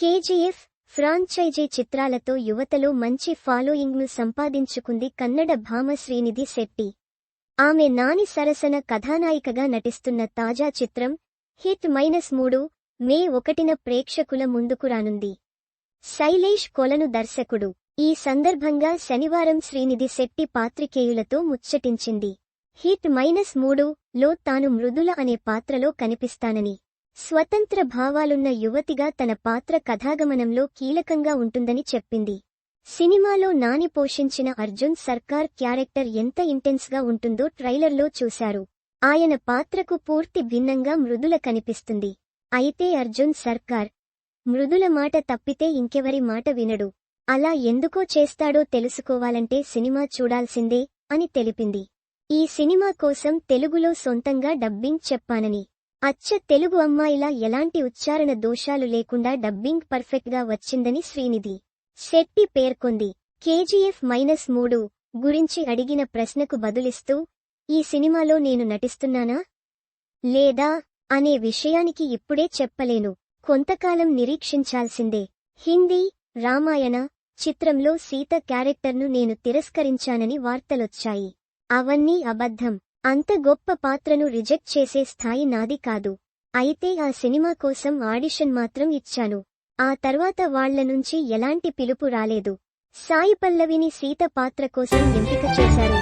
KGF franchise చిత్రాలతో యువతలో మంచి ఫాలోయింగ్ను సంపాదించుకుంది కన్నడ భామ శ్రీనిధి శెట్టి. ఆమె నాని సరసన కథానాయికగా నటిస్తున్న తాజా చిత్రం హిట్ మైనస్ మూడు మే ఒకటిన ప్రేక్షకుల ముందుకు రానుంది. శైలేష్ కొలను దర్శకుడు. ఈ సందర్భంగా శనివారం శ్రీనిధి శెట్టి పాత్రికేయులతో ముచ్చటించింది. హిట్ మైనస్ మూడు లో తాను మృదుల అనే పాత్రలో కనిపిస్తానని. స్వతంత్ర భావాలున్న యువతిగా తన పాత్ర కథాగమనంలో కీలకంగా ఉంటుందని చెప్పింది. సినిమాలో నాని పోషించిన అర్జున్ సర్కార్ క్యారెక్టర్ ఎంత ఇంటెన్స్గా ఉంటుందో ట్రైలర్లో చూశారు. ఆయన పాత్రకు పూర్తి భిన్నంగా మృదుల కనిపిస్తుంది. అయితే అర్జున్ సర్కార్ మృదుల మాట తప్పితే ఇంకెవరి మాట వినడు. అలా ఎందుకో చేస్తాడో తెలుసుకోవాలంటే సినిమా చూడాల్సిందే అని తెలిపింది. ఈ సినిమా కోసం తెలుగులో సొంతంగా డబ్బింగ్ చెప్పానని. అచ్చ తెలుగు అమ్మాయిలా ఎలాంటి ఉచ్చారణ దోషాలు లేకుండా డబ్బింగ్ పర్ఫెక్ట్గా వచ్చిందని శ్రీనిధి. శెట్టి పేర్కొంది. కేజీఎఫ్ మైనస్ మూడు గురించి అడిగిన ప్రశ్నకు బదులిస్తూ ఈ సినిమాలో నేను నటిస్తున్నానా? లేదా అనే విషయానికి ఇప్పుడే చెప్పలేను. కొంతకాలం నిరీక్షించాల్సిందే. హిందీ రామాయణ చిత్రంలో సీత క్యారెక్టర్ను నేను తిరస్కరించానని వార్తలొచ్చాయి. అవన్నీ అబద్ధం. అంత గొప్ప పాత్రను రిజెక్ట్ చేసే స్థాయి నాది కాదు. అయితే ఆ సినిమా కోసం ఆడిషన్ మాత్రం ఇచ్చాను. ఆ తర్వాత వాళ్ళ నుంచి ఎలాంటి పిలుపు రాలేదు. సాయి పల్లవిని సీత పాత్ర కోసం ఎంపిక చేశారు.